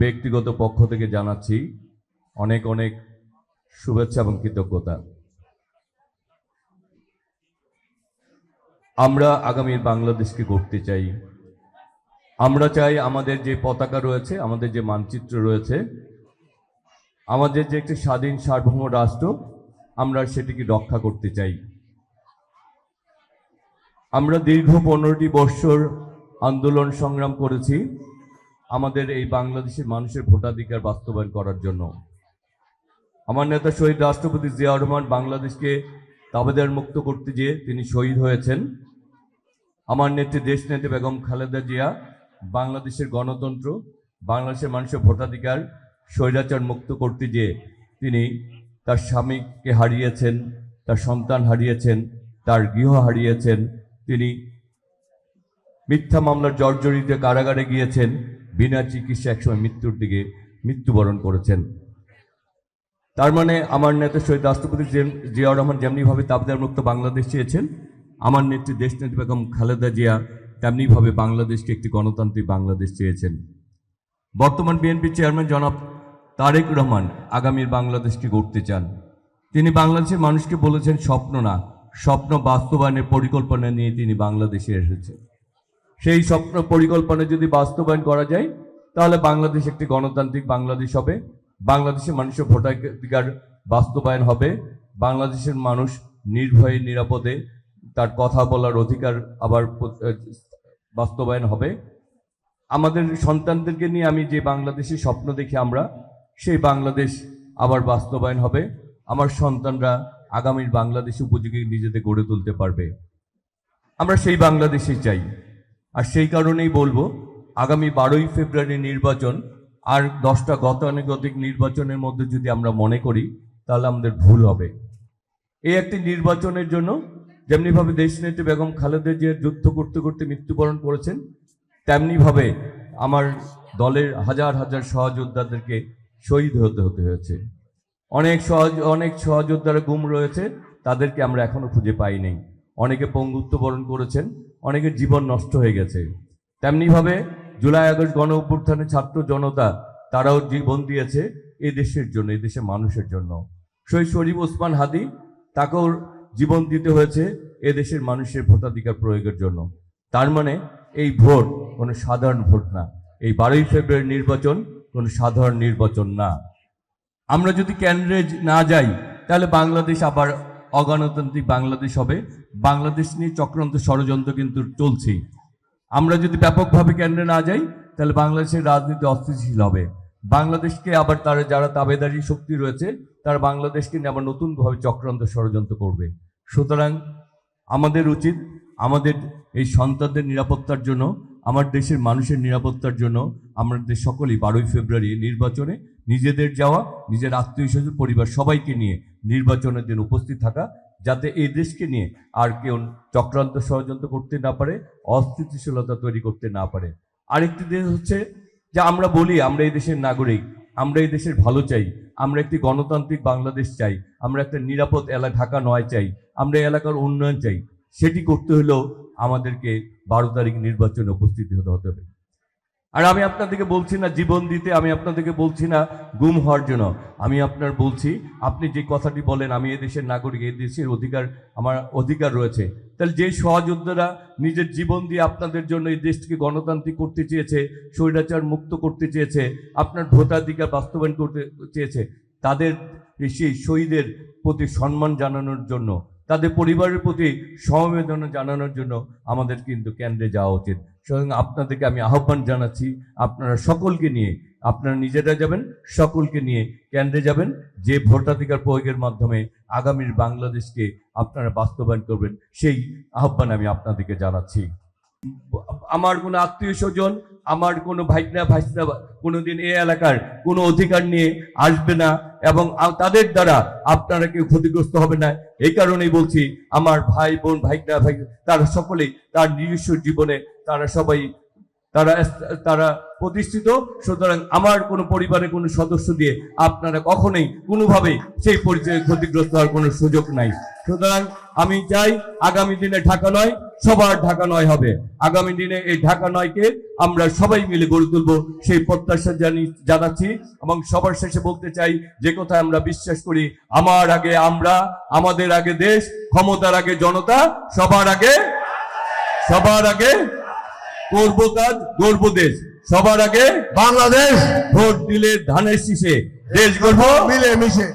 ব্যক্তিগত পক্ষ থেকে জানাচ্ছি অনেক অনেক শুভেচ্ছা এবং কৃতজ্ঞতা। আমরা আগামীর বাংলাদেশকে গড়তে চাই। আমরা চাই আমাদের যে পতাকা রয়েছে, আমাদের যে মানচিত্র রয়েছে, আমাদের যে একটি স্বাধীন সার্বভৌম রাষ্ট্র, আমরা সেটিকে রক্ষা করতে চাই। আমরা দীর্ঘ পনেরোটি বৎসর আন্দোলন সংগ্রাম করেছি। আমাদের এই বাংলাদেশের মানুষের ভোটাধিকার বাস্তবায়ন করার জন্য। আমার নেতা শহীদ রাষ্ট্রপতি জিয়া রহমান বাংলাদেশকে তাবেদার মুক্ত করতে গিয়ে তিনি শহীদ হয়েছেন। আমার নেত্রী দেশনেত্রী বেগম খালেদা জিয়া, বাংলাদেশের গণতন্ত্র, বাংলাদেশের মানুষের ভোটাধিকার, স্বৈরাচার মুক্ত করতে গিয়ে তিনি তার স্বামীকে হারিয়েছেন, তার সন্তান হারিয়েছেন, তার গৃহ হারিয়েছেন, তিনি মিথ্যা মামলার জর্জরিত কারাগারে গিয়েছেন, বিনা চিকিৎসা একসময় মৃত্যুর দিকে মৃত্যুবরণ করেছেন। তার মানে আমার নেতা শহীদ রাষ্ট্রপতি জিয়াউর রহমান যেমনিভাবে তাবদার মুক্ত বাংলাদেশ চেয়েছেন, আমার নেত্রী দেশনেত্রী বেগম খালেদা জিয়া তেমনিভাবে বাংলাদেশকে একটি গণতান্ত্রিক বাংলাদেশ চেয়েছেন। বর্তমান বিএনপি চেয়ারম্যান জনাব তারেক রহমান আগামীর বাংলাদেশকে গড়তে চান। তিনি বাংলাদেশের মানুষকে বলেছেন, স্বপ্ন না, স্বপ্ন বাস্তবায়নের পরিকল্পনা নিয়ে তিনি বাংলাদেশে এসেছেন। সেই স্বপ্ন পরিকল্পনা যদি বাস্তবায়ন করা যায়, তাহলে বাংলাদেশ একটি গণতান্ত্রিক বাংলাদেশ হবে। বাংলাদেশের মানুষের ভোটাধিকার বাস্তবায়ন হবে। বাংলাদেশের মানুষ নির্ভয়ে, নিরাপদে তার কথা বলার অধিকার আবার বাস্তবায়ন হবে। আমাদের সন্তানদেরকে নিয়ে আমি যে বাংলাদেশের স্বপ্ন দেখি আমরা, সেই বাংলাদেশ আবার বাস্তবায়ন হবে। আমার সন্তানরা আগামীর বাংলাদেশ উপযোগী নিজেদের গড়ে তুলতে পারবে। আমরা সেই বাংলাদেশই চাই। আর সেই কারণেই বলব, আগামী বারোই ফেব্রুয়ারি নির্বাচন আর দশটা গতানুগতিক নির্বাচনের মধ্যে যদি আমরা মনে করি, তাহলে আমাদের ভুল হবে। এই একটি নির্বাচনের জন্য যেমনিভাবে দেশনেত্রী বেগম খালেদা জিয়া যুদ্ধ করতে করতে মৃত্যুবরণ করেছেন, তেমনিভাবে আমার দলের হাজার হাজার সহযোদ্ধাদেরকে শহীদ হতে হতে হয়েছে। অনেক সহজ, অনেক সহযোদ্ধারা গুম রয়েছে, তাদেরকে আমরা এখনও খুঁজে পাই অনেকে পঙ্গুত্ব বরণ করেছেন অনেকের জীবন নষ্ট হয়ে গেছে। তেমনিভাবে জুলাই আগস্ট গণ অভ্যুত্থানে ছাত্র জনতা, তারাও জীবন দিয়েছে এ দেশের জন্য, এ দেশের মানুষের জন্য। শহীদ শরীফ ওসমান হাদি, তাকেও জীবন দিতে হয়েছে এ দেশের মানুষের ভোটাধিকার প্রয়োগের জন্য। তার মানে এই ভোট কোনো সাধারণ ভোট না। এই বারোই ফেব্রুয়ারি নির্বাচন কোনো সাধারণ নির্বাচন না। আমরা যদি কেন্দ্রে না যাই, তাহলে বাংলাদেশ আবার অগণতান্ত্রিক বাংলাদেশ হবে। বাংলাদেশ নিয়ে চক্রান্ত ষড়যন্ত্র কিন্তু চলছেই আমরা যদি ব্যাপকভাবে কেন্দ্রে না যাই, তাহলে বাংলাদেশের রাজনীতি অস্থিতিশীল হবে। বাংলাদেশকে আবার তারা যারা তাবেদারি শক্তি রয়েছে, তারা বাংলাদেশকে নিয়ে আবার নতুনভাবে চক্রান্ত ষড়যন্ত্র করবে। সুতরাং আমাদের উচিত আমাদের এই সন্তানদের নিরাপত্তার জন্য আমার দেশের মানুষের নিরাপত্তার জন্য আমাদের সকলেই বারোই ফেব্রুয়ারি নির্বাচনে নিজেদের যাওয়া, নিজের আত্মীয় স্বজন, পরিবার সবাইকে নিয়ে নির্বাচনের দিন উপস্থিত থাকা, যাতে এই দেশকে নিয়ে আর কেউ চক্রান্ত ষড়যন্ত্র করতে না পারে, অস্থিতিশীলতা তৈরি করতে না পারে। আরেকটি দেশ হচ্ছে যে আমরা বলি, আমরা এই দেশের নাগরিক, আমরা এই দেশের ভালো চাই, আমরা একটি গণতান্ত্রিক বাংলাদেশ চাই, আমরা একটা নিরাপদ এলাকা ঢাকা নয় চাই, আমরা এলাকার উন্নয়ন চাই। সেটি করতে হলেও আমাদেরকে বারো তারিখ নির্বাচনে উপস্থিত হতে হতে হবে। আর আমি আপনাদেরকে বলছি না জীবন দিতে, আমি আপনাদেরকে বলছি না গুম হওয়ার জন্য। আমি আপনার বলছি, আপনি যে কথাটি বলেন, আমি এই দেশের নাগরিক দেশের অধিকার, আমার অধিকার রয়েছে। তাহলে যে সহযোদ্ধারা নিজের জীবন দিয়ে আপনাদের জন্য এই দেশকে গণতান্ত্রিক করতে চেয়েছে, স্বৈরাচার মুক্ত করতে চেয়েছে, আপনার ভোটাধিকার বাস্তবায়ন করতে চেয়েছে, তাদের সেই শহীদের প্রতি সম্মান জানানোর জন্য তাদের পরিবারের প্রতি সমবেদনা জানানোর জন্য আমাদের কিন্তু কেন্দ্রে যাওয়া উচিত। সুতরাং আপনাদেরকে আমি আহ্বান জানাচ্ছি, আপনারা সকলকে নিয়ে, আপনারা নিজেরা যাবেন, সকলকে নিয়ে কেন্দ্রে যাবেন, যে ভোটাধিকার প্রয়োগের মাধ্যমে আগামীর বাংলাদেশকে আপনারা বাস্তবায়ন করবেন, সেই আহ্বান আমি আপনাদেরকে জানাচ্ছি। আমার কোনো আত্মীয় স্বজন, আমার কোনো ভাইকনা ভাইসনা কোনোদিন এই এলাকার কোনো অধিকার নিয়ে আসবে না এবং তাদের দ্বারা আপনারা কেউ ক্ষতিগ্রস্ত হবে না। এই কারণেই বলছি, আমার ভাই বোন ভাইকনা ভাই, তারা সকলেই তার নিজস্ব জীবনে তারা সবাই, তারা তারা প্রতিষ্ঠিত। সুতরাং আমার কোনো পরিবারের কোনো সদস্য দিয়ে আপনারা কখনোই কোনোভাবেই সেই পরিচয়ে ক্ষতিগ্রস্ত হওয়ার কোনো সুযোগ নাই। সুতরাং আমি চাই আগামী দিনে ঢাকা নয় সবার ঢাকা নয় হবে। আগামী দিনে এই ঢাকা নয়কে আমরা সবাই মিলে গড়ে তুলবো সেই প্রত্যাশা জানি জানাচ্ছি এবং সবার শেষে বলতে চাই যে কথা আমরা বিশ্বাস করি আমার আগে আমরা আমাদের আগে দেশ ক্ষমতার আগে জনতা সবার আগে সবার আগে করব কাজ গর্ব দেশ। সবার আগে বাংলাদেশ ভোট দিলে ধানের শীষে দেশ গর্ব মিলে মিশে।